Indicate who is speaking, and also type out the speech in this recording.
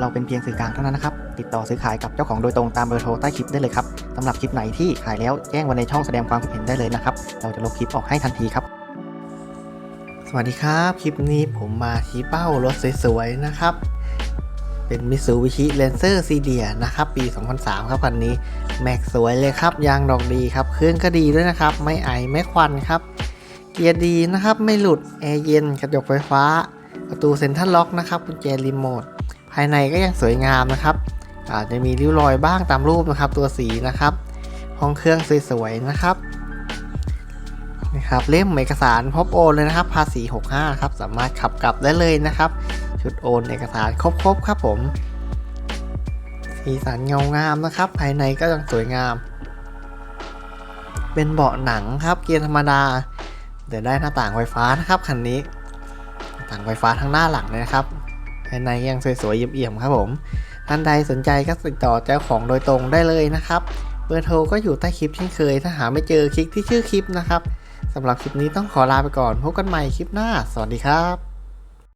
Speaker 1: เราเป็นเพียงสื่อกลางเท่านั้นนะครับ ติดต่อซื้อขายกับเจ้าของโดยตรงตามเบอร์โทรใต้คลิปได้เลยครับสำหรับคลิปไหนที่ขายแล้วแจ้งไว้ในช่องแสดงความคิดเห็นได้เลยนะครับ เราจะลบคลิปออกให้ทันทีครับ สวัสดีครับ คลิปนี้ผมมาชี้เป้ารถสวยๆนะครับ เป็น Mitsubishi Lancer c d นะครับปี 2003 ครับคันนี้ แม็กสวยเลยครับ ยางดอกดีครับ เครื่องก็ดีด้วยนะครับ ไม่ไอไม่ควันครับ เกียร์ดีนะครับ ไม่หลุด แอร์เย็น กระจกไฟฟ้า ประตูเซ็นทรัลล็อกนะครับ กุญแจรีโมทายในก็ยังสวยงามนะครับ อาจจะมีริ้วรอยบ้างตามรูปนะครับ ตัวสีนะครับ ห้องเครื่องสวยๆนะครับนะครับเล่มเอกสารพบโอนเลยนะครับภาษี 65ครับสามารถขับกลับได้เลยนะครับ ชุดโอนเอกสารครบๆครับผมสีสันเงางามนะครับ ภายในก็ยังสวยงาม เป็นเบาะหนังครับเกียร์ธรรมดาแต่ได้หน้าต่างไฟฟ้านะครับคันนี้หน้าต่างไฟฟ้าทั้งหน้าหลังเลยนะครับ ภายในยังสวยๆเอี่ยมๆครับผม ท่านใดสนใจก็ติดต่อเจ้าของโดยตรงได้เลยนะครับ เบอร์โทรก็อยู่ใต้คลิปเช่นเคย ถ้าหาไม่เจอคลิกที่ชื่อคลิปนะครับสำหรับคลิปนี้ต้องขอลาไปก่อน พบกันใหม่คลิปหน้า สวัสดีครับ